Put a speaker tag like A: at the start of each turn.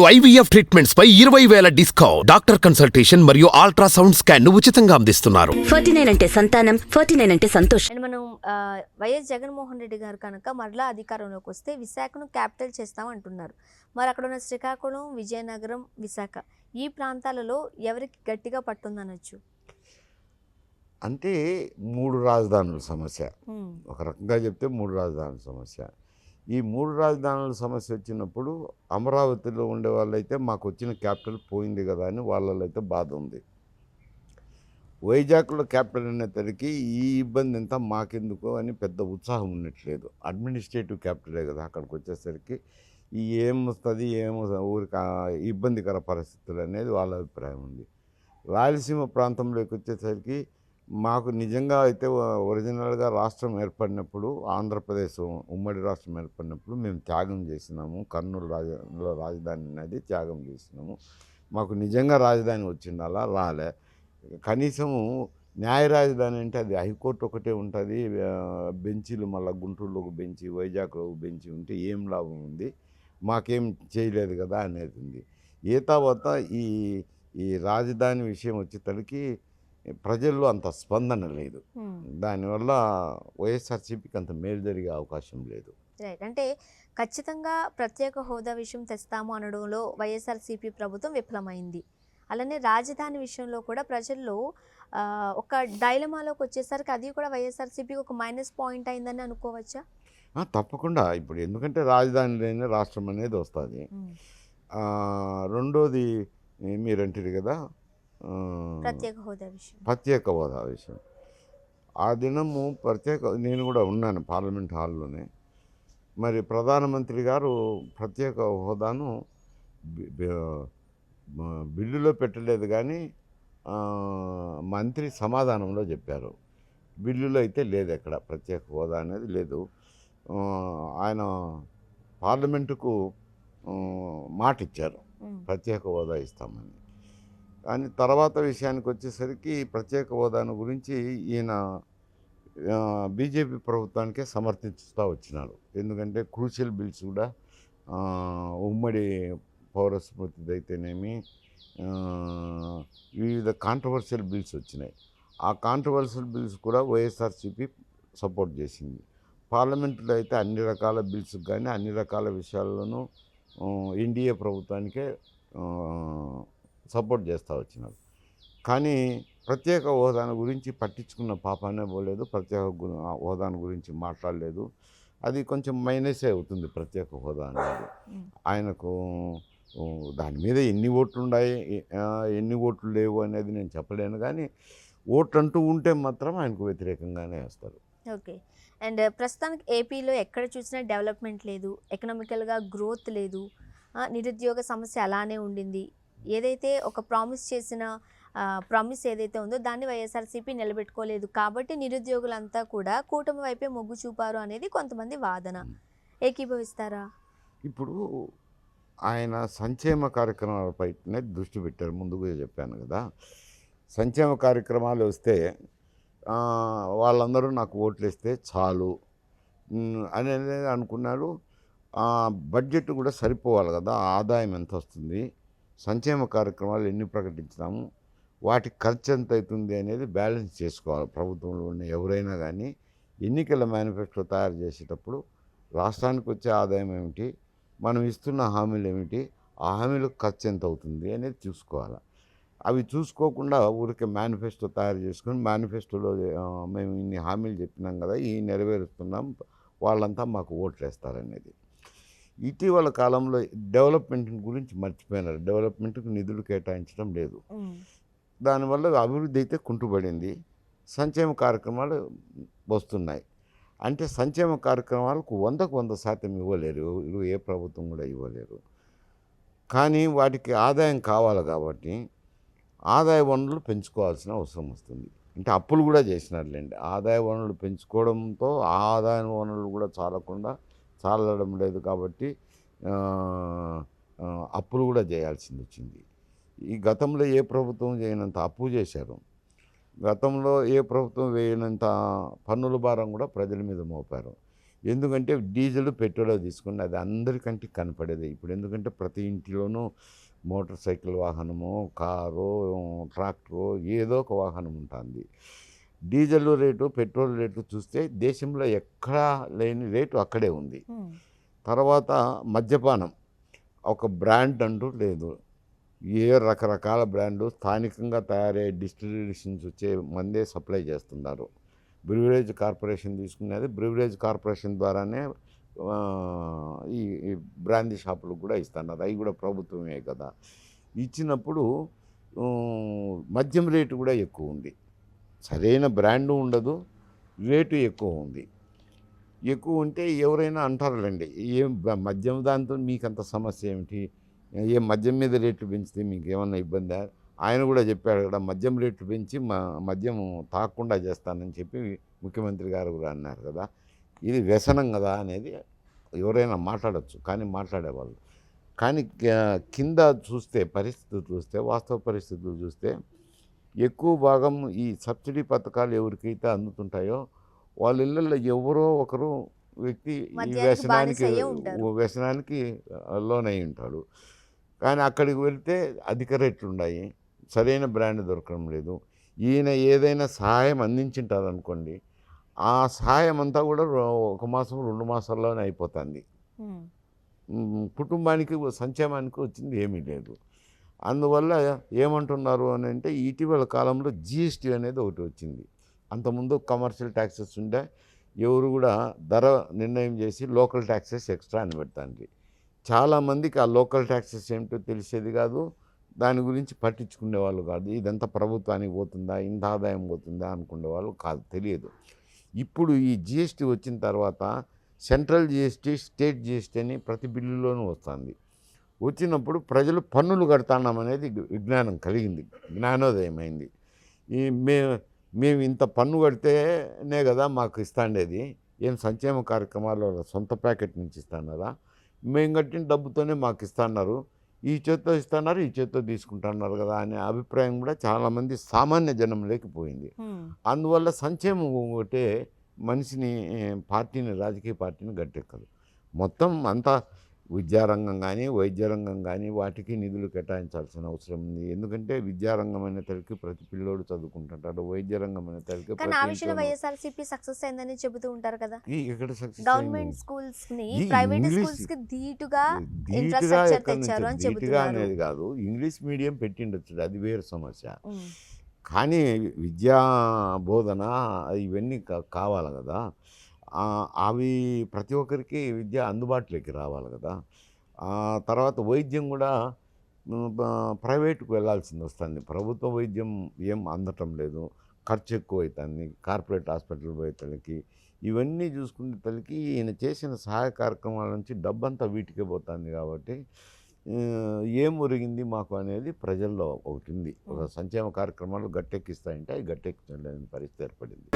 A: IVF treatments పై ఇరవై వేల డిస్కౌంట్. డాక్టర్ కన్సల్టేషన్ మరియు అల్ట్రాసౌండ్ స్కాన్ను ఉచితంగా అందిస్తున్నారు.
B: ఫార్టీ నైన్ అంటే సంతానం ఫార్టీ నైన్ అంటే సంతోషం.
C: మనం వైఎస్ జగన్మోహన్ రెడ్డి గారు కనుక మరలా అధికారంలోకి వస్తే విశాఖను క్యాపిటల్ చేస్తాం అంటున్నారు. మరి అక్కడ ఉన్న శ్రీకాకుళం విజయనగరం విశాఖ ఈ ప్రాంతాలలో ఎవరికి గట్టిగా పట్టుందనొచ్చు?
D: అంటే మూడు రాజధానుల సమస్య. ఒక రకంగా చెప్తే మూడు రాజధానుల సమస్య. ఈ మూడు రాజధానుల సమస్య వచ్చినప్పుడు అమరావతిలో ఉండే వాళ్ళైతే మాకు వచ్చిన క్యాపిటల్ పోయింది కదా అని వాళ్ళలో అయితే బాధ ఉంది. వైజాగ్లో క్యాపిటల్ అనేసరికి ఈ ఇబ్బంది అంతా మాకెందుకు అని పెద్ద ఉత్సాహం ఉండట్లేదు. అడ్మినిస్ట్రేటివ్ క్యాపిటలే కదా అక్కడికి వచ్చేసరికి ఈ ఏమొస్తుంది ఏమో ఊరికి ఇబ్బందికర పరిస్థితులు అనేది వాళ్ళ అభిప్రాయం ఉంది. రాయలసీమ ప్రాంతంలోకి వచ్చేసరికి మాకు నిజంగా అయితే ఒరిజినల్గా రాష్ట్రం ఏర్పడినప్పుడు ఆంధ్రప్రదేశ్ ఉమ్మడి రాష్ట్రం ఏర్పడినప్పుడు మేము త్యాగం చేసినాము. కర్నూలు రాజలో రాజధాని అనేది త్యాగం చేసినాము. మాకు నిజంగా రాజధాని వచ్చిండాలా? రాలే. కనీసము న్యాయ రాజధాని అంటే అది హైకోర్టు ఒకటే ఉంటుంది. బెంచీలు మళ్ళీ గుంటూరులో ఒక బెంచి వైజాగ్లో ఒక బెంచి ఉంటే ఏం లాభం ఉంది? మాకేం చేయలేదు కదా? అనేది ఉంది. ఏ తర్వాత ఈ ఈ రాజధాని విషయం వచ్చేసరికి ప్రజల్లో అంత స్పందన లేదు. దానివల్ల వైఎస్ఆర్సీపీకి అంత మేలు జరిగే అవకాశం లేదు.
C: రైట్. అంటే ఖచ్చితంగా ప్రత్యేక హోదా విషయం తెస్తాము అనడంలో వైఎస్ఆర్సీపీ ప్రభుత్వం విఫలమైంది. అలానే రాజధాని విషయంలో కూడా ప్రజల్లో ఒక డైలమాలోకి వచ్చేసరికి అది కూడా వైఎస్ఆర్సీపీకి ఒక మైనస్ పాయింట్ అయిందని అనుకోవచ్చా?
D: తప్పకుండా. ఇప్పుడు ఎందుకంటే రాజధాని లేని రాష్ట్రం అనేది వస్తుంది. రెండోది మీరంటారు కదా
C: ప్రత్యేక హోదా విషయం.
D: ప్రత్యేక హోదా విషయం. ఆ దినము ప్రత్యేక నేను కూడా ఉన్నాను పార్లమెంట్ హాల్లోనే. మరి ప్రధానమంత్రి గారు ప్రత్యేక హోదాను బిల్లులో పెట్టలేదు కానీ మంత్రి సమాధానంలో చెప్పారు. బిల్లులో అయితే లేదు ఎక్కడ ప్రత్యేక హోదా అనేది లేదు. ఆయన పార్లమెంటుకు మాట ఇచ్చారు. ప్రత్యేక హోదా ఇస్తామని. కానీ తర్వాత విషయానికి వచ్చేసరికి ప్రత్యేక హోదాను గురించి ఈయన బీజేపీ ప్రభుత్వానికే సమర్థిస్తూ వచ్చినారు ఎందుకంటే క్రూషియల్ బిల్స్ కూడా ఉమ్మడి పౌరస్మృతిదైతేనేమి అయితేనేమి వివిధ కాంట్రవర్షియల్ బిల్స్ వచ్చినాయి. ఆ కాంట్రవర్షియల్ బిల్స్ కూడా వైఎస్ఆర్సీపీ సపోర్ట్ చేసింది. పార్లమెంట్లో అయితే అన్ని రకాల బిల్స్ కానీ అన్ని రకాల విషయాల్లోనూ ఎన్డీఏ ప్రభుత్వానికే సపోర్ట్ చేస్తూ వచ్చినారు కానీ ప్రత్యేక హోదాను గురించి పట్టించుకున్న పాపానే పోలేదు ప్రత్యేక హోదాను గురించి మాట్లాడలేదు. అది కొంచెం మైనసే అవుతుంది ప్రత్యేక హోదా అనేది. ఆయనకు దాని మీద ఎన్ని ఓట్లు ఉన్నాయి ఎన్ని ఓట్లు లేవు అనేది నేను చెప్పలేను. కానీ ఓట్లు అంటూ ఉంటే మాత్రం ఆయనకు వ్యతిరేకంగానే వేస్తారు.
C: ఓకే. అండ్ ప్రస్తుతానికి ఏపీలో ఎక్కడ చూసినా డెవలప్మెంట్ లేదు ఎకనామికల్గా గ్రోత్ లేదు. నిరుద్యోగ సమస్య అలానే ఉండింది. ఏదైతే ఒక ప్రామిస్ చేసిన ప్రామిస్ ఏదైతే ఉందో దాన్ని వైఎస్ఆర్సీపీ నిలబెట్టుకోలేదు. కాబట్టి నిరుద్యోగులంతా కూడా కూటమి వైపే మొగ్గు చూపారు అనేది కొంతమంది వాదన. ఏకీభవిస్తారా?
D: ఇప్పుడు ఆయన సంక్షేమ కార్యక్రమాలపైనే దృష్టి పెట్టారు. ముందుగా చెప్పాను కదా. సంక్షేమ కార్యక్రమాలు వస్తే వాళ్ళందరూ నాకు ఓట్లు ఇస్తే చాలు అనేది అనుకున్నారు. బడ్జెట్ కూడా సరిపోవాలి కదా. ఆదాయం ఎంత వస్తుంది? సంక్షేమ కార్యక్రమాలు ఎన్ని ప్రకటించినాము వాటి ఖర్చు ఎంత అవుతుంది అనేది బ్యాలెన్స్ చేసుకోవాలి. ప్రభుత్వంలో ఉన్న ఎవరైనా కానీ ఎన్నికల మేనిఫెస్టో తయారు చేసేటప్పుడు రాష్ట్రానికి వచ్చే ఆదాయం ఏమిటి మనం ఇస్తున్న హామీలు ఏమిటి ఆ హామీలకు ఖర్చు ఎంత అవుతుంది అనేది చూసుకోవాలి. అవి చూసుకోకుండా ఊరికే మేనిఫెస్టో తయారు చేసుకొని మేనిఫెస్టోలో మేము ఇన్ని హామీలు చెప్పినాం కదా ఈ నెరవేరుస్తున్నాం వాళ్ళంతా మాకు ఓట్లు వేస్తారనేది ఇటీవల కాలంలో డెవలప్మెంట్ గురించి మర్చిపోయినారు. డెవలప్మెంట్కి నిధులు కేటాయించడం లేదు. దానివల్ల అభివృద్ధి అయితే కుంటుపడింది సంక్షేమ కార్యక్రమాలు వస్తున్నాయి. అంటే సంక్షేమ కార్యక్రమాలకు వందకు వంద శాతం ఇవ్వలేరు. ఇవి ఏ ప్రభుత్వం కూడా ఇవ్వలేరు. కానీ వాటికి ఆదాయం కావాలి కాబట్టి ఆదాయ వనరులు పెంచుకోవాల్సిన అవసరం వస్తుంది. అంటే అప్పులు కూడా చేసినారులేండి. ఆదాయ వనరులు పెంచుకోవడంతో ఆ ఆదాయ వనరులు కూడా చాలకుండా చాలడం లేదు కాబట్టి అప్పులు కూడా చేయాల్సింది వచ్చింది. ఈ గతంలో ఏ ప్రభుత్వం చేయనంత అప్పు చేశారు. గతంలో ఏ ప్రభుత్వం వేయనంత పన్నుల భారం కూడా ప్రజల మీద మోపారు. ఎందుకంటే డీజిల్ పెట్రోల్ తీసుకుని అది అందరికంటే కనపడేది. ఇప్పుడు ఎందుకంటే ప్రతి ఇంటిలోనూ మోటార్ సైకిల్ వాహనము కారు ట్రాక్టరు ఏదో ఒక వాహనం ఉంటుంది. డీజిల్ రేటు పెట్రోల్ రేటు చూస్తే దేశంలో ఎక్కడా లేని రేటు అక్కడే ఉంది. తర్వాత మద్యపానం. ఒక బ్రాండ్ అంటూ లేదు. ఏ రకరకాల బ్రాండ్లు స్థానికంగా తయారయ్యే డిస్టిలేషన్స్ వచ్చే మందే సప్లై చేస్తున్నారు. బ్రివరేజ్ కార్పొరేషన్ తీసుకునేది బ్రివరేజ్ కార్పొరేషన్ ద్వారానే ఈ బ్రాందీ షాపులకు కూడా ఇస్తున్నారు. అవి కూడా ప్రభుత్వమే కదా. ఇచ్చినప్పుడు మద్యం రేటు కూడా ఎక్కువ ఉంది. సరైన బ్రాండ్ ఉండదు రేటు ఎక్కువ ఉంది. ఎక్కువ ఉంటే ఎవరైనా అంటారులేండి ఏం మద్యం దాంతో మీకు అంత సమస్య ఏమిటి? ఏ మద్యం మీద రేట్లు పెంచితే మీకు ఏమన్నా ఇబ్బందా? ఆయన కూడా చెప్పాడు కదా మద్యం రేట్లు పెంచి మా మద్యం తాకుండా చేస్తానని చెప్పి ముఖ్యమంత్రి గారు కూడా అన్నారు కదా. ఇది వ్యసనం కదా అనేది ఎవరైనా మాట్లాడచ్చు కానీ మాట్లాడేవాళ్ళు. కానీ కింద చూస్తే పరిస్థితులు చూస్తే వాస్తవ పరిస్థితులు చూస్తే ఎక్కువ భాగం ఈ సబ్సిడీ పథకాలు ఎవరికైతే అందుతుంటాయో వాళ్ళ ఇళ్ళల్లో ఎవరో ఒకరు వ్యక్తి ఈ వ్యసనానికి. వ్యసనానికి లోనై ఉంటాడు. కానీ అక్కడికి వెళ్తే అధిక రేట్లు ఉన్నాయి. సరైన బ్రాండ్ దొరకడం లేదు. ఈయన ఏదైనా సహాయం అందించింటారు అనుకోండి ఆ సహాయం అంతా కూడా ఒక మాసం రెండు మాసాల్లోనే అయిపోతుంది. కుటుంబానికి సంక్షేమానికి వచ్చింది ఏమీ లేదు. అందువల్ల ఏమంటున్నారు అని అంటే ఇటీవల కాలంలో జిఎస్టీ అనేది ఒకటి వచ్చింది. అంతకుముందు కమర్షియల్ ట్యాక్సెస్ ఉండే ఎవరు కూడా ధర నిర్ణయం చేసి లోకల్ ట్యాక్సెస్ ఎక్స్ట్రా అని పెడతాండ్రి. చాలామందికి ఆ లోకల్ ట్యాక్సెస్ ఏమిటో తెలిసేది కాదు దాని గురించి పట్టించుకునే వాళ్ళు కాదు. ఇదంతా ప్రభుత్వానికి పోతుందా ఇంత ఆదాయం పోతుందా అనుకునే వాళ్ళు కాదు తెలియదు. ఇప్పుడు ఈ జిఎస్టీ వచ్చిన తర్వాత సెంట్రల్ జిఎస్టీ స్టేట్ జిఎస్టీ అని ప్రతి బిల్లులోనూ వస్తుంది. వచ్చినప్పుడు ప్రజలు పన్నులు కడతాన్నాం అనేది విజ్ఞానం కలిగింది జ్ఞానోదయమైంది. ఈ మే మేము ఇంత పన్ను కడితేనే కదా మాకు ఇస్తాండేది. ఏం సంక్షేమ కార్యక్రమాలు సొంత ప్యాకెట్ నుంచి ఇస్తాన్నారా? మేము కట్టిన డబ్బుతోనే మాకు ఇస్తున్నారు. ఈ చేత్తో ఇస్తున్నారు ఈ చేత్తో తీసుకుంటున్నారు కదా అనే అభిప్రాయం కూడా చాలామంది సామాన్య జనం లేకపోయింది. అందువల్ల సంక్షేమం ఒకటే మనిషిని పార్టీని రాజకీయ పార్టీని గట్టెక్కదు. మొత్తం అంతా విద్యారంగం కానీ వైద్య రంగం కానీ వాటికి నిధులు కేటాయించాల్సిన అవసరం ఉంది. ఎందుకంటే విద్యారంగం అనే తలకి ప్రతి పిల్లోడు చదువుకుంటుంటాడు. వైద్య రంగం అనే తలకి
C: కానీ ఆ విషయంలో
D: ఇంట్లోనూ-
C: వైఎస్ఆర్సీపీ సక్సెస్ అయిందని చెబుతూ ఉంటారు కదా?
D: సక్సెస్
C: గవర్నమెంట్ స్కూల్స్ని
D: ఈ
C: ప్రైవేట్
D: ఇంగ్లీష్-
C: స్కూల్స్కి ధీటుగా తెచ్చారు అని.
D: అనేది కాదు. ఇంగ్లీష్ మీడియం పెట్టిండొచ్చు. అది వేరే సమస్య. కానీ విద్యా బోధన ఇవన్నీ కావాలి కదా? అవి ప్రతి ఒక్కరికి విద్య అందుబాటులోకి రావాలి కదా. తర్వాత వైద్యం కూడా ప్రైవేట్కి వెళ్ళాల్సింది వస్తుంది. ప్రభుత్వ వైద్యం ఏం అందటం లేదు. ఖర్చు ఎక్కువ అవుతుంది కార్పొరేట్ హాస్పిటల్ పోయే తల్లికి ఇవన్నీ చూసుకునే తలకి ఈయన చేసిన సహాయ కార్యక్రమాల నుంచి డబ్బంతా వీటికే పోతుంది కాబట్టి ఏం ఒరిగింది మాకు అనేది ప్రజల్లో ఒకటి ఉంది. ఒక సంక్షేమ కార్యక్రమాలు గట్టెక్కిస్తాయంటే అవి గట్టెక్కించలేని పరిస్థితి ఏర్పడింది.